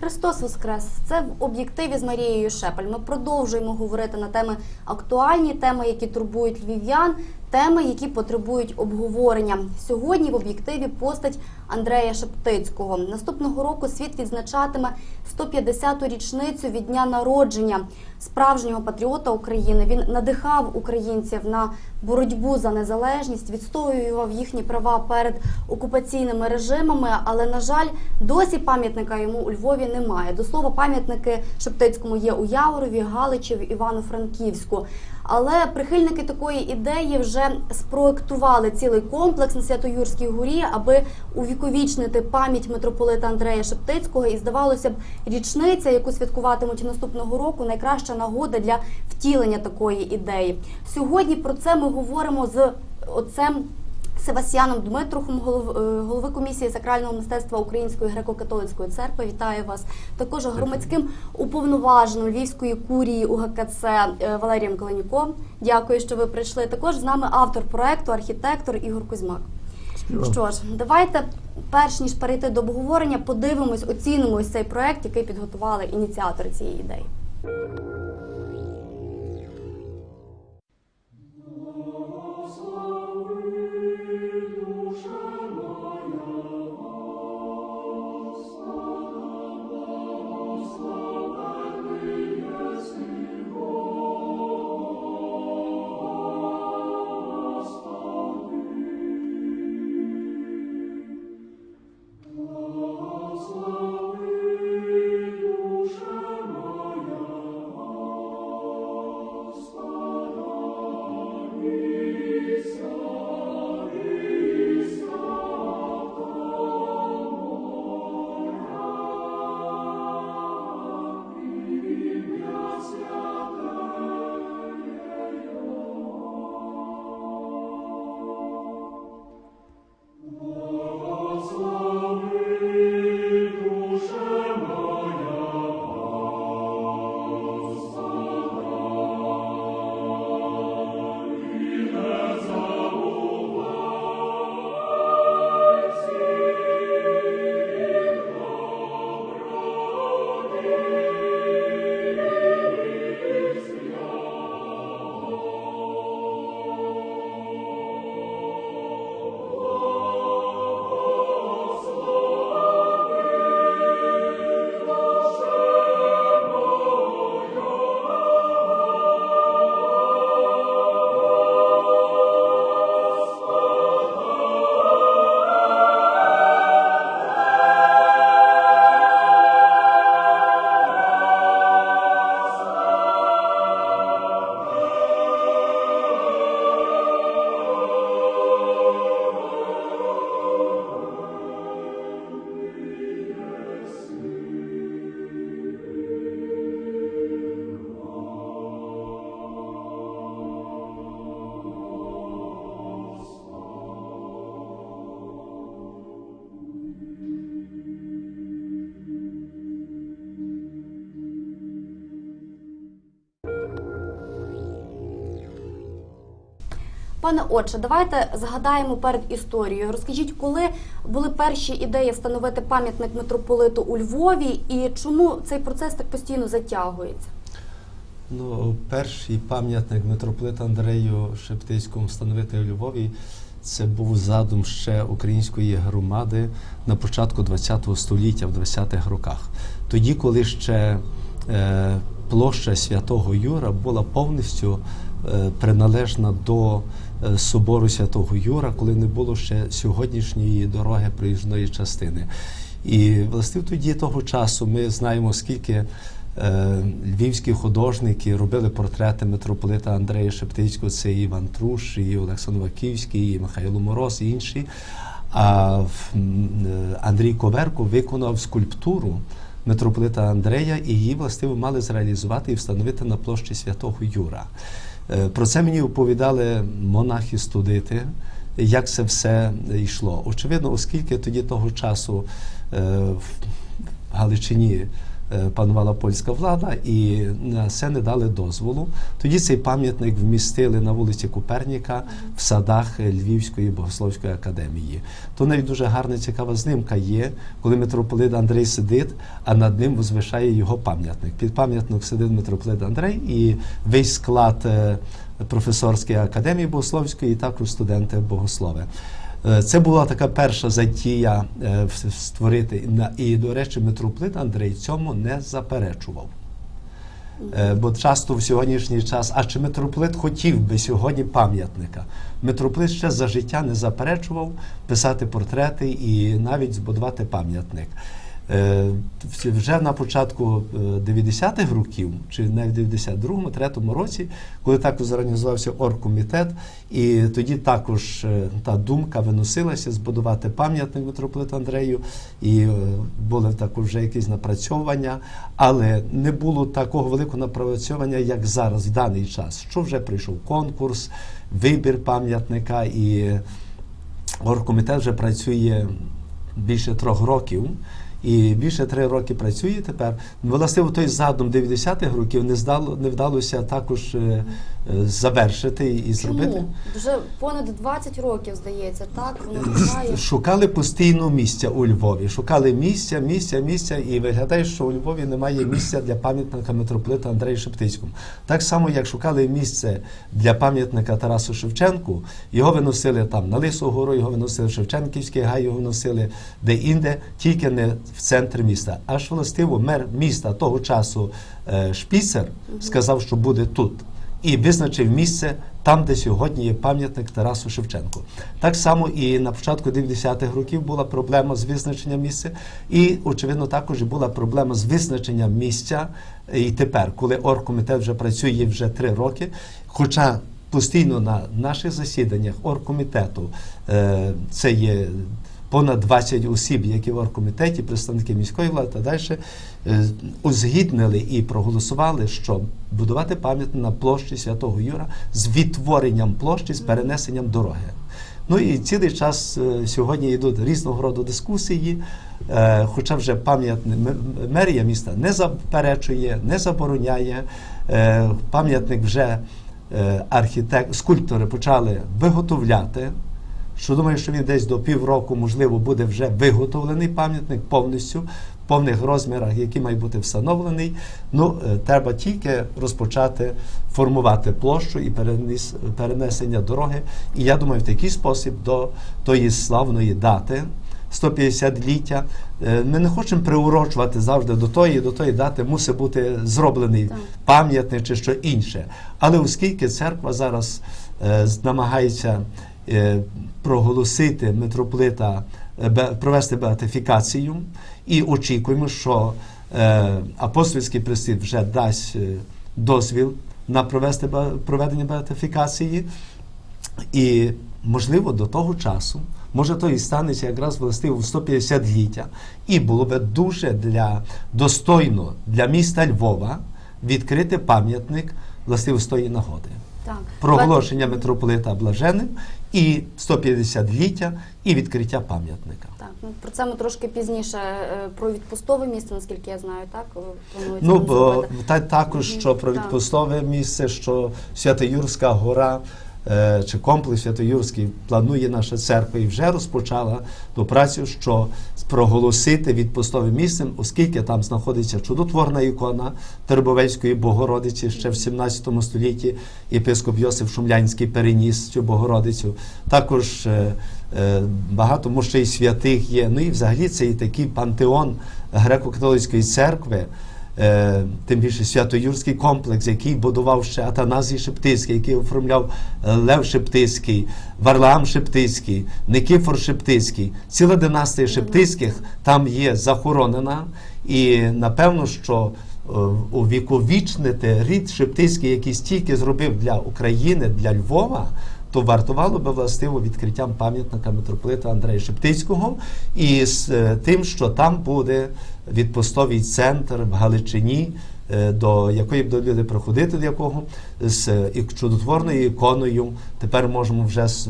Христос Воскрес! Це в об'єктиві з Марією Шепель. Ми продовжуємо говорити на теми актуальні, теми, які турбують львів'ян, теми, які потребують обговорення. Сьогодні в об'єктиві постать Андрея Шептицького. Наступного року світ відзначатиме 150-ту річницю від дня народження справжнього патріота України. Він надихав українців на боротьбу за незалежність, відстоював їхні права перед окупаційними режимами. Але на жаль, досі пам'ятника йому у Львові немає. До слова, пам'ятники Шептицькому є у Яворові, Галичі, в Івано-Франківську. Але прихильники такої ідеї вже спроектували цілий комплекс на Свято-Юрській горі, аби увіковічнити пам'ять митрополита Андрея Шептицького. І здавалося б, річниця, яку святкуватимуть наступного року, найкраща нагода для втілення такої ідеї. Сьогодні про це ми говоримо з отцем. Себастьяном Дмитрухом, е, голови комісії сакрального мистецтва Української греко-католицької церкви. Вітаю вас. Також громадським уповноваженим Львівської курії УГКЦ е, Валерієм Каленюком. Дякую, що ви прийшли. Також з нами автор проекту, архітектор Ігор Кузьмак. Що ж, давайте, перш ніж перейти до обговорення, подивимось, оцінимо ось цей проект, який підготували ініціатори цієї ідеї. Пане отче, давайте згадаємо перед історією. Розкажіть, коли були перші ідеї встановити пам'ятник митрополиту у Львові, і чому цей процес так постійно затягується? Ну, перший пам'ятник митрополита Андрею Шептицькому встановити у Львові. Це був задум ще української громади на початку ХХ століття, в 20-х роках. Тоді, коли ще е, площа Святого Юра була повністю е, приналежна до е, собору Святого Юра, коли не було ще сьогоднішньої дороги проїжджої частини. І власне тоді того часу ми знаємо, скільки е, львівські художники робили портрети митрополита Андрея Шептицького, це і Іван Труш, і Олександр Ваківський, і Михайло Мороз, і інші. А Андрій Коверко виконав скульптуру митрополита Андрея, і її властиво мали зреалізувати і встановити на площі Святого Юра. Е, Про це мені оповідали монахи-студити, як це все йшло. Очевидно, оскільки тоді того часу е, в Галичині панувала польська влада, і на це не дали дозволу. Тоді цей пам'ятник вмістили на вулиці Куперніка в садах е, Львівської богословської академії. То навіть дуже гарна цікава знимка є, коли митрополит Андрей сидить, а над ним возвишає його пам'ятник. Під пам'ятник сидить митрополит Андрей і весь склад е, професорської академії богословської, і також студенти богослови. Е, Це була така перша затія е, створити. І, до речі, митрополит Андрей цьому не заперечував. Е, Бо часто в сьогоднішній час, а чи митрополит хотів би сьогодні пам'ятника? Митрополит ще за життя не заперечував писати портрети і навіть збудувати пам'ятник. Е, Вже на початку е, 90-х років, чи не в 92-му, 3-му році, коли також зорганізувався оргкомітет, і тоді також е, та думка виносилася збудувати пам'ятник митрополиту Андрею, і е, були також вже якісь напрацьовування, але не було такого великого напрацьовування, як зараз, в даний час. Що вже прийшов конкурс, вибір пам'ятника, і оргкомітет вже працює більше трьох років. І більше три роки працює тепер. Власне, той задум 90-х років не здало, не вдалося також е, завершити і зробити. Чому? Вже понад 20 років, здається, так? Воно триває. Шукали постійно місця у Львові. Шукали місця, місця, місця, і виглядає, що у Львові немає місця для пам'ятника митрополита Андрею Шептицькому. Так само, як шукали місце для пам'ятника Тарасу Шевченку, його виносили там на Лису гору, його виносили в Шевченківський гай, його виносили де-інде, тільки не в центр міста. Аж властиво мер міста того часу е, Шпіцер сказав, що буде тут і визначив місце там, де сьогодні є пам'ятник Тарасу Шевченку. Так само і на початку 90-х років була проблема з визначенням місця, і очевидно також була проблема з визначенням місця. І тепер, коли оргкомітет вже працює вже три роки, хоча постійно на наших засіданнях оргкомітету е, це є понад 20 осіб, які в оргкомітеті, представники міської влади та далі, е, узгіднили і проголосували, що будувати пам'ятник на площі Святого Юра з відтворенням площі, з перенесенням дороги. Ну і цілий час е, сьогодні йдуть різного роду дискусії, е, хоча вже пам'ятник мерія міста не заперечує, не забороняє. Пам'ятник вже архітект, скульптори почали виготовляти. Що думаю, що він десь до півроку, можливо, буде вже виготовлений пам'ятник повністю в повних розмірах, який має бути встановлений. Ну, е, треба тільки розпочати формувати площу і перенесення дороги. І я думаю, в такий спосіб до тої славної дати. 150-ліття. Е, Ми не хочемо приурочувати завжди до тої, до тої дати мусить бути зроблений пам'ятник чи що інше. Але оскільки церква зараз е, намагається проголосити митрополита, е, провести беатифікацію, і очікуємо, що е, апостольський престид вже дасть е, дозвіл на провести проведення беатифікації. І, можливо, до того часу, може, то і станеться якраз властиво в 150-ліття, і було би дуже для, достойно для міста Львова відкрити пам'ятник властиво з тої нагоди. Так. Проголошення митрополита Блаженним і 150-ліття, і відкриття пам'ятника. Так, ну про це ми трошки пізніше е, про відпустове місце, наскільки я знаю, так? Е, планується Ну, бо та, також, що про відпустове місце, що Свято-Юрська гора е, чи комплекс Свято-Юрський планує наша церква і вже розпочала ту працю, що проголосити відпустовим місцем, оскільки там знаходиться чудотворна ікона Тербовецької Богородиці ще в 17 столітті єпископ Йосиф Шумлянський переніс цю Богородицю. Також е, е, багато мощей святих є. Ну і взагалі це і такий пантеон греко-католицької церкви. Е, тим більше Свято-Юрський комплекс, який будував ще Атаназій Шептицький, який оформляв е, Лев Шептицький, Варлаам Шептицький, Никифор Шептицький. Ціла династія Шептицьких там є захоронена, і напевно, що е, увіковічнити рід Шептицький, який стільки зробив для України, для Львова, то вартувало би властиво відкриттям пам'ятника митрополита Андрея Шептицького і з е, тим, що там буде відпустовий центр в Галичині, до якої б люди приходити, до якого з е, чудотворною іконою. Тепер можемо вже з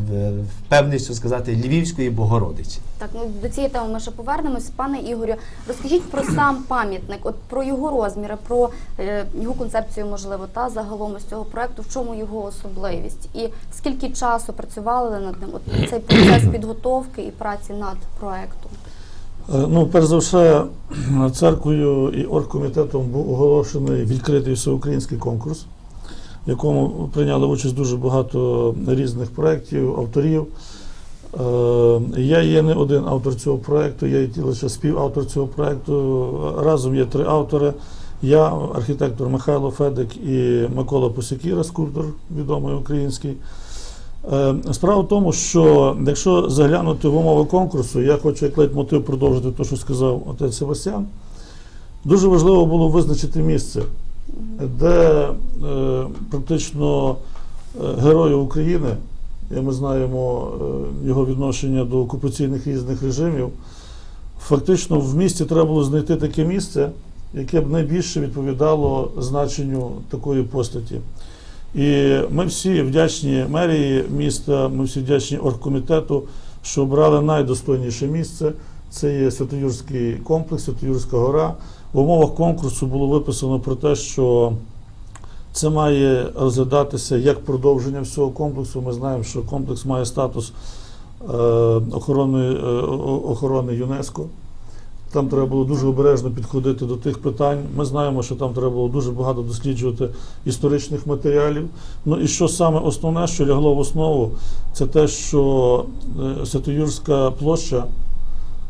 впевненістю сказати Львівської Богородиці. Так, ну до цієї теми ми ще повернемось. Пане Ігорю, розкажіть про сам пам'ятник, от про його розміри, про е, його концепцію, можливо, та загалом із цього проекту, в чому його особливість, і скільки часу працювали над ним? От цей процес підготовки і праці над проектом. Е, Ну, перш за все, церквою і оргкомітетом був оголошений відкритий всеукраїнський конкурс, в якому прийняли участь дуже багато різних проєктів, авторів. Е, Я є не один автор цього проєкту, я є лише співавтор цього проєкту. Разом є три автори. Я, архітектор Михайло Федик і Микола Посякіра, скульптор відомий український. Е, Справа в тому, що якщо заглянути в умови конкурсу, я хочу як лейтмотив продовжити те, що сказав отець Севастьян, дуже важливо було визначити місце, де е, практично е, герої України, і ми знаємо його відношення до окупаційних різних режимів, фактично в місті треба було знайти таке місце, яке б найбільше відповідало значенню такої постаті. І ми всі вдячні мерії міста, ми всі вдячні оргкомітету, що обрали найдостойніше місце. Це є Святоюрський комплекс, Святоюрська гора. В умовах конкурсу було виписано про те, що це має розглядатися як продовження всього комплексу. Ми знаємо, що комплекс має статус е, охорони, е, охорони ЮНЕСКО. Там треба було дуже обережно підходити до тих питань. Ми знаємо, що там треба було дуже багато досліджувати історичних матеріалів. Ну і що саме основне, що лягло в основу, це те, що е, Святоюрська площа,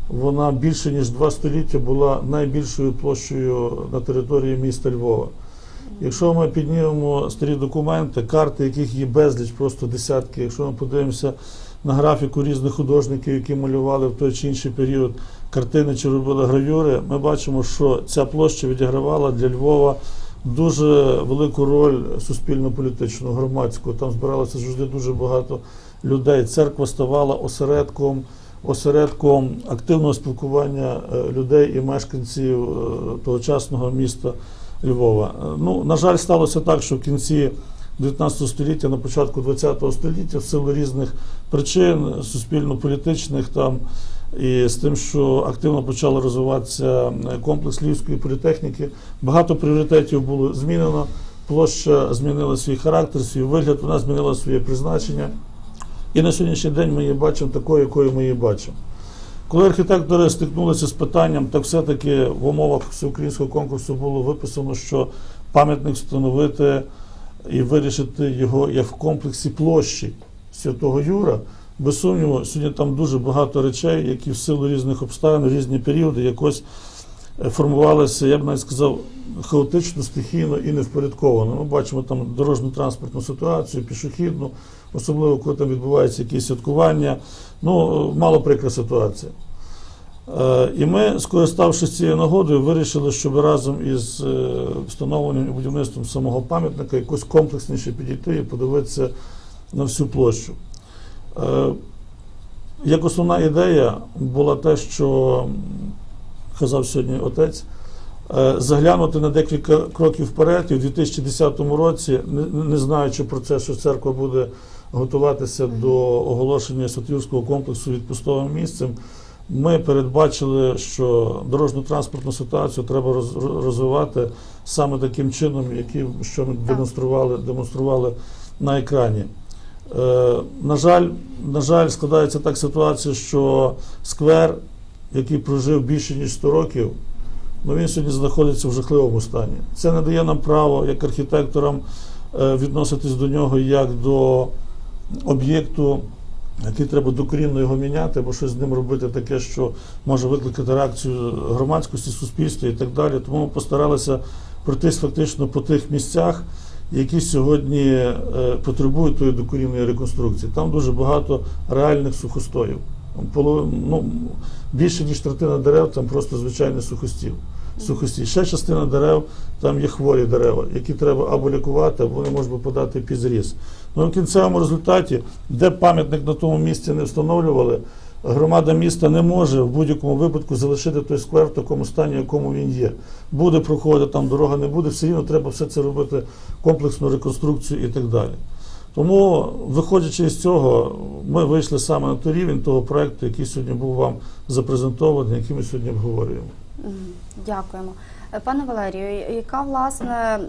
вона більше ніж два століття була найбільшою площею на території міста Львова. Якщо ми піднімемо старі документи, карти, яких є безліч, просто десятки, якщо ми подивимося на графіку різних художників, які малювали в той чи інший період картини чи робили гравюри, ми бачимо, що ця площа відігравала для Львова дуже велику роль суспільно-політичну, громадську. Там збиралося завжди дуже багато людей. Церква ставала осередком, осередком активного спілкування е, людей і мешканців е, тогочасного міста Львова. Е, Ну, на жаль, сталося так, що в кінці 19 століття, на початку 20 століття, в силу різних причин, суспільно-політичних там і з тим, що активно почало розвиватися е, комплекс Львівської політехніки, багато пріоритетів було змінено. Площа змінила свій характер, свій вигляд, вона змінила своє призначення. І на сьогоднішній день ми її бачимо такою, якою ми її бачимо. Коли архітектори стикнулися з питанням, так все-таки в умовах всеукраїнського конкурсу було виписано, що пам'ятник встановити і вирішити його як в комплексі площі Святого Юра. Без сумніву, сьогодні там дуже багато речей, які в силу різних обставин, в різні періоди якось е, формувалися, я б навіть сказав, хаотично, стихійно і невпорядковано. Ми бачимо там дорожньо-транспортну ситуацію, пішохідну, особливо коли там відбуваються якісь святкування. Ну, мало прикра ситуація. Е, І ми, скориставшись цією нагодою, вирішили, щоб разом із е, встановленням і будівництвом самого пам'ятника якось комплексніше підійти і подивитися на всю площу. Е, Як основна ідея була те, що казав сьогодні отець, е, заглянути на декілька кроків вперед, і в 2010 році, не- знаючи про це, що церква буде готуватися до оголошення Святоюрського комплексу відпустовим місцем, ми передбачили, що дорожньо-транспортну ситуацію треба роз- розвивати саме таким чином, який, що ми демонстрували, демонстрували на екрані. Е, на, жаль, на жаль, складається так ситуація, що сквер, який прожив більше ніж 100 років, ну він сьогодні знаходиться в жахливому стані. Це не дає нам право, як архітекторам, е, відноситись до нього як до об'єкту, який треба докорінно його міняти, або щось з ним робити таке, що може викликати реакцію громадськості, суспільства і так далі. Тому ми постаралися пройтись фактично по тих місцях, які сьогодні е, потребують тої докорінної реконструкції. Там дуже багато реальних сухостоїв. Ну, більше ніж третина дерев там просто звичайний сухостів. Сухостій. Ще частина дерев там є хворі дерева, які треба або лікувати, або вони можуть подати під зріз. Ну, в кінцевому результаті, де пам'ятник на тому місці не встановлювали, громада міста не може в будь-якому випадку залишити той сквер в такому стані, в якому він є. Буде проходити там дорога, не буде, все рівно треба все це робити комплексну реконструкцію і так далі. Тому, виходячи з цього, ми вийшли саме на той рівень того проекту, який сьогодні був вам запрезентований, який ми сьогодні обговорюємо. Дякуємо. Пане Валерію, яка власне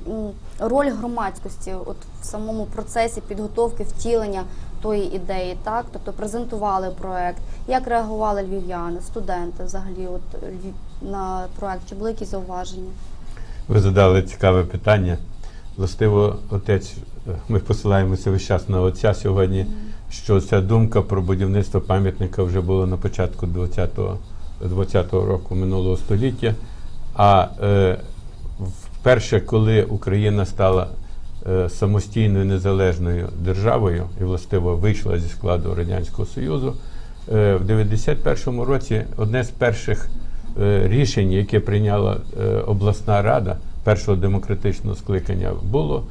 роль громадськості от в самому процесі підготовки втілення тої ідеї, так? Тобто презентували проект, як реагували львів'яни, студенти взагалі от на проект? Чи були якісь зауваження? Ви задали цікаве питання. Властиво, отець, е, ми посилаємося весь час на отця сьогодні, що ця думка про будівництво пам'ятника вже була на початку 20-го 20-го року минулого століття. А е, вперше, коли Україна стала самостійною незалежною державою і властиво вийшла зі складу Радянського Союзу, е, в 91-му році одне з перших е, рішень, яке прийняла е, обласна рада першого демократичного скликання, було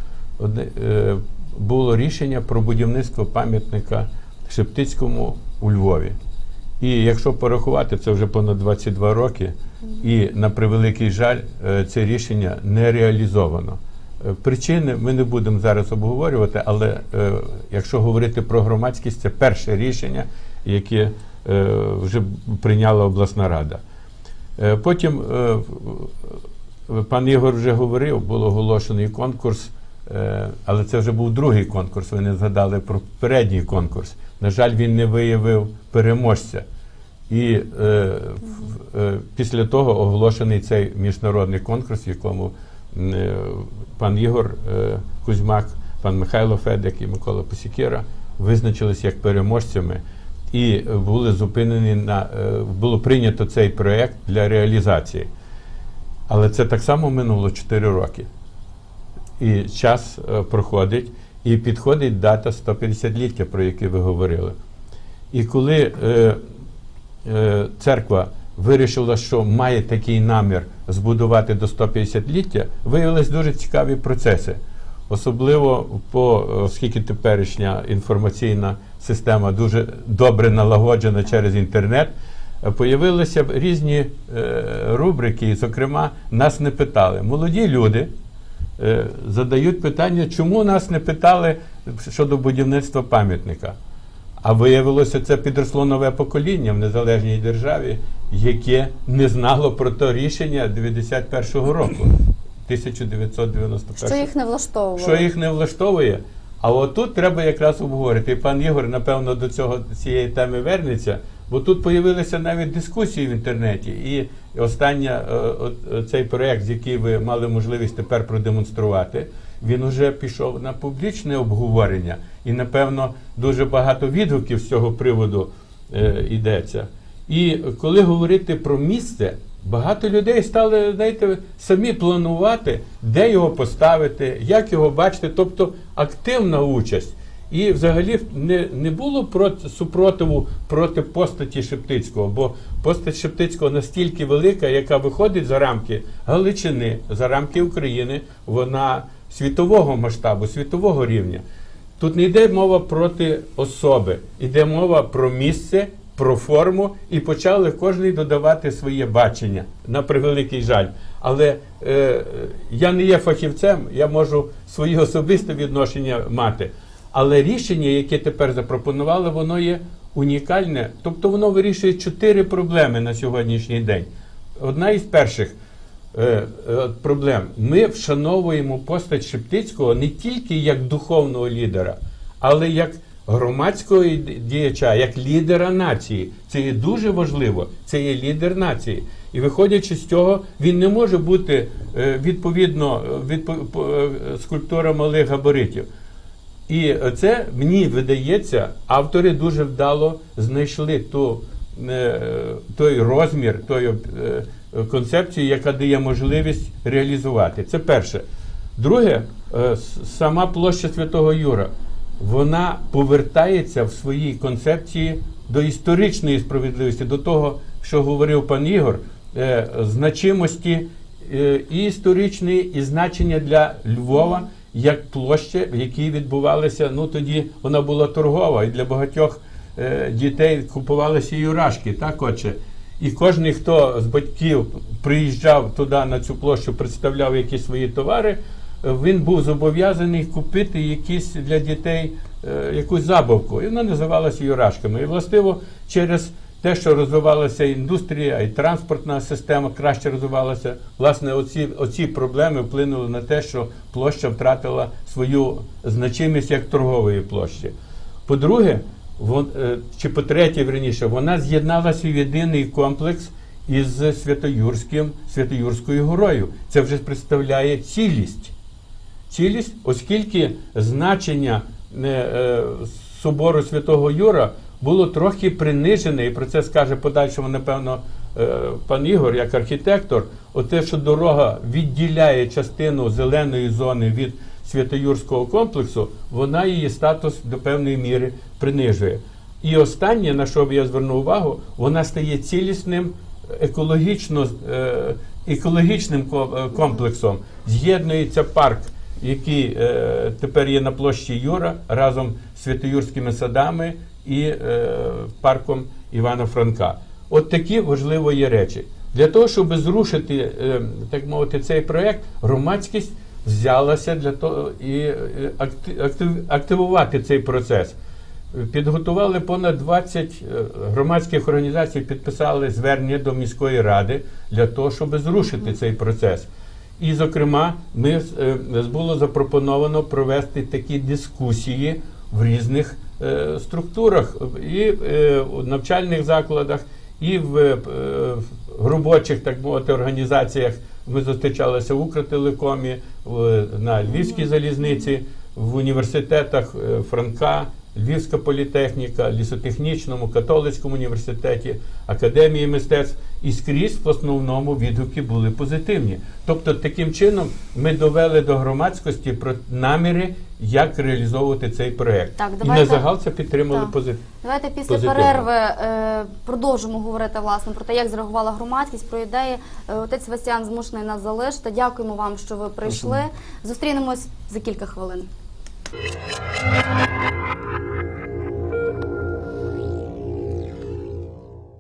е, було рішення про будівництво пам'ятника Шептицькому у Львові. І якщо порахувати, це вже понад 22 роки, і на превеликий жаль, е, це рішення не реалізовано. Е, Причини ми не будемо зараз обговорювати, але е, якщо говорити про громадськість, це перше рішення, яке е, вже прийняла обласна рада. Е, Потім е, пан Ігор вже говорив, був оголошений конкурс, е, але це вже був другий конкурс. Ви не згадали про передній конкурс. На жаль, він не виявив переможця. І е, е, після того оголошений цей міжнародний конкурс, в якому пан Ігор е, Кузьмак, пан Михайло Федик і Микола Посікєра визначилися як переможцями і е, були зупинені на е, було прийнято цей проект для реалізації. Але це так само минуло 4 роки. І час е, проходить, і підходить дата 150-ліття, про яке ви говорили. І коли е, е, церква вирішила, що має такий намір збудувати до 150-ліття, виявились дуже цікаві процеси. Особливо по, оскільки теперішня інформаційна система дуже добре налагоджена через інтернет, е, появилися різні е, рубрики, і, зокрема, нас не питали. Молоді люди е, задають питання, чому нас не питали щодо будівництва пам'ятника. А виявилося, це підросло нове покоління в незалежній державі, яке не знало про то рішення 91-го року, 1991 Що їх не влаштовувало? що їх не влаштовує. А от тут треба якраз обговорити. І пан Ігор, напевно, до цього цієї теми вернеться, бо тут появилися навіть дискусії в інтернеті. І остання е, е, цей проект, який ви мали можливість тепер продемонструвати, він уже пішов на публічне обговорення. І, напевно, дуже багато відгуків з цього приводу е, йдеться. І коли говорити про місце, багато людей стали, знаєте, самі планувати, де його поставити, як його бачити, тобто активна участь. І взагалі не, не було проти, супротиву проти постаті Шептицького, бо постать Шептицького настільки велика, яка виходить за рамки Галичини, за рамки України, вона світового масштабу, світового рівня. Тут не йде мова проти особи, йде мова про місце, про форму, і почали кожен додавати своє бачення на превеликий жаль. Але е, я не є фахівцем, я можу свої особисте відношення мати. Але рішення, яке тепер запропонували, воно є унікальне. Тобто воно вирішує чотири проблеми на сьогоднішній день. Одна із перших проблем. Ми вшановуємо постать Шептицького не тільки як духовного лідера, але як громадського діяча, як лідера нації. Це є дуже важливо. Це є лідер нації. І виходячи з цього, він не може бути е, відповідно е, відпо- по- е, скульптура малих габаритів. І це мені видається, автори дуже вдало знайшли ту, е, той розмір, той е, концепцію, яка дає можливість реалізувати. Це перше. Друге, е, сама площа Святого Юра, вона повертається в своїй концепції до історичної справедливості, до того, що говорив пан Ігор, е, значимості е, і історичної, і значення для Львова як площа, в якій відбувалися, ну тоді вона була торгова, і для багатьох е, дітей купувалися юрашки, так отче. І кожен, хто з батьків приїжджав туди на цю площу, представляв якісь свої товари, він був зобов'язаний купити якісь для дітей е, якусь забавку. І вона називалася юрашками. І властиво через те, що розвивалася індустрія і транспортна система краще розвивалася, власне, оці, оці проблеми вплинули на те, що площа втратила свою значимість як торгової площі. По-друге, вон, е, чи по-третє, верніше, вона з'єдналася в єдиний комплекс із Святоюрським, Святоюрською горою. Це вже представляє цілість. Цілість, оскільки значення е, е, собору Святого Юра було трохи принижене, і про це скаже подальшому, напевно, пан Ігор, як архітектор, оте, що дорога відділяє частину зеленої зони від Святоюрського комплексу, вона її статус до певної міри принижує. І останнє, на що б я звернув увагу, вона стає цілісним екологічно, е, екологічним е, комплексом. З'єднується парк, який е, тепер є на площі Юра разом з Святоюрськими садами і парком Івана Франка. От такі важливі є речі. Для того, щоб зрушити, так мовити, цей проект, громадськість взялася для того і актив- активувати цей процес. Підготували понад 20 е, громадських організацій, підписали звернення до міської ради для того, щоб зрушити цей процес. І, зокрема, ми е, було запропоновано провести такі дискусії в різних е, структурах, і у навчальних закладах, і в, в робочих, так мовити, організаціях. Ми зустрічалися в Укртелекомі, на Львівській залізниці, в університетах е, Франка, Львівська політехніка, лісотехнічному, католицькому університеті, академії мистецтв. І скрізь в основному відгуки були позитивні. Тобто, таким чином ми довели до громадськості про наміри, як реалізовувати цей проект. Так, і давайте- на загал це підтримали Так. позитивно. Давайте після Позитивно. перерви е, продовжимо говорити власне про те, як зреагувала громадськість, про ідеї. Е, отець Севастіан змушений нас залишити. Дякуємо вам, що ви прийшли. Зустрінемось за кілька хвилин. Thank you.